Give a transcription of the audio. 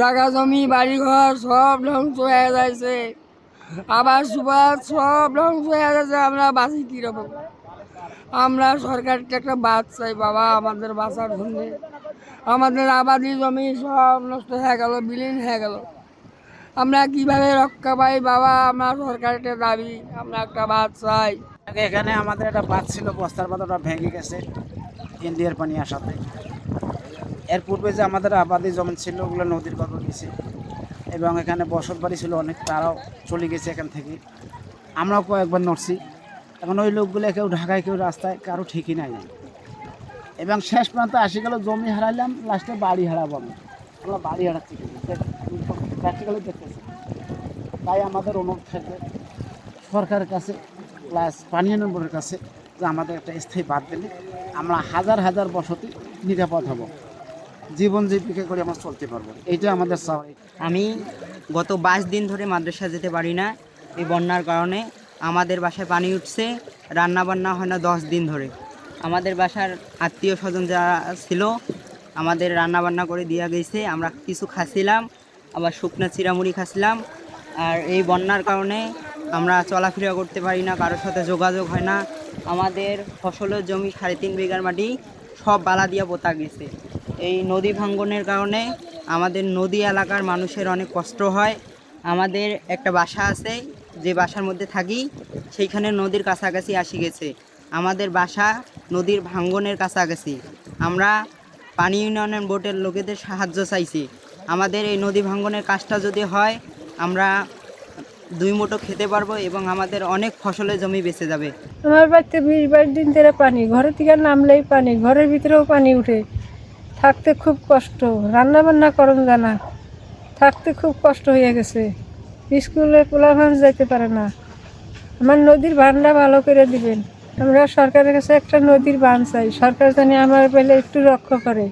জায়গা জমি বাড়িঘর সব ধ্বংস হয়ে যাচ্ছে আবার সুবাস সব ধ্বংস হয়ে যাচ্ছে আমরা বাঁচি কীরকম? আমরা সরকারকে একটা বাদ চাই বাবা, আমাদের বাঁচার জন্য। আমাদের আবাদি জমি সব নষ্ট হয়ে গেল, বিলীন হয়ে গেল। আমরা কীভাবে রক্ষা পাই বাবা, আমরা সরকারকে দাবি, আমরা একটা বাদ চাই। এখানে আমাদের একটা বাঁধ ছিল, বস্তার ওটা ভেঙে গেছে ইন্ডিয়ার পানি আসাতে। এর পূর্বে যে আমাদের আবাদি জমি ছিল, ওগুলো নদীর গর্ভে গেছে এবং এখানে বসত বাড়ি ছিল অনেক, তারাও চলে গেছে এখান থেকে। আমরাও কয়েকবার নড়ছি। এখন ওই লোকগুলো কেউ ঢাকায়, কেউ রাস্তায়, কারও ঠিকই নাই। এবং শেষ পর্যন্ত আসি গেল, জমি হারাইলাম লাস্টে বাড়ি হারাবো আমি। আমরা বাড়ি হারাচ্ছি। প্র্যাকটিক্যালি দেখতেছি। তাই আমাদের অনুরোধ থাকবে, সরকারের কাছে প্লাস পানীয় নম্বরের কাছে, যে আমাদের একটা স্থায়ী বাদ দিলে আমরা হাজার হাজার বসতি নিরাপদ হব। জীবন জীবিকা করে আমরা চলতে পারব। এইটা আমাদের চাওয়া আমি গত বাইশ দিন ধরে মাদ্রাসা যেতে পারি না এই বন্যার কারণে। আমাদের বাসায় পানি উঠছে রান্না বান্না হয় না দশ দিন ধরে। আমাদের বাসার আত্মীয় স্বজন যারা ছিল, আমাদের রান্না বান্না করে দেওয়া গেছে। আমরা কিছু খাচ্ছিলাম, আবার শুকনা চিরামুড়ি খাচ্ছিলাম। আর এই বন্যার কারণে আমরা চলাফেরা করতে পারি না, কারোর সাথে যোগাযোগ হয় না। আমাদের ফসলের জমি সাড়ে তিন বিঘার মাটি, সব বালা দিয়া পোতা গেছে। এই নদী ভাঙ্গনের কারণে আমাদের নদী এলাকার মানুষের অনেক কষ্ট হয়। আমাদের একটা বাসা আছে, যে বাসার মধ্যে থাকি, সেইখানে নদীর কাছাকাছি আসি গেছে। আমাদের বাসা নদীর ভাঙ্গনের কাছাকাছি। আমরা পানি ইউনিয়নের বোর্ডের লোকেদের সাহায্য চাইছি। আমাদের এই নদী ভাঙ্গনের কাজটা যদি হয়, আমরা দুই মুঠো খেতে পারব এবং আমাদের অনেক ফসলের জমি বেঁচে যাবে। আমার বাড়িতে বিশ বাইশ দিন ধরে পানি, ঘরের থেকে নামলেই পানি, ঘরের ভিতরেও পানি উঠে। থাকতে খুব কষ্ট। রান্না বান্না করম জানা। থাকতে খুব কষ্ট হয়ে গেছে। স্কুলে পোলাভান যাইতে পারে না। আমার নদীর বানটা ভালো করে দিবেন। আমরা সরকারের কাছে একটা নদীর বান চাই। সরকার জানি আমার পেলে একটু রক্ষা করে।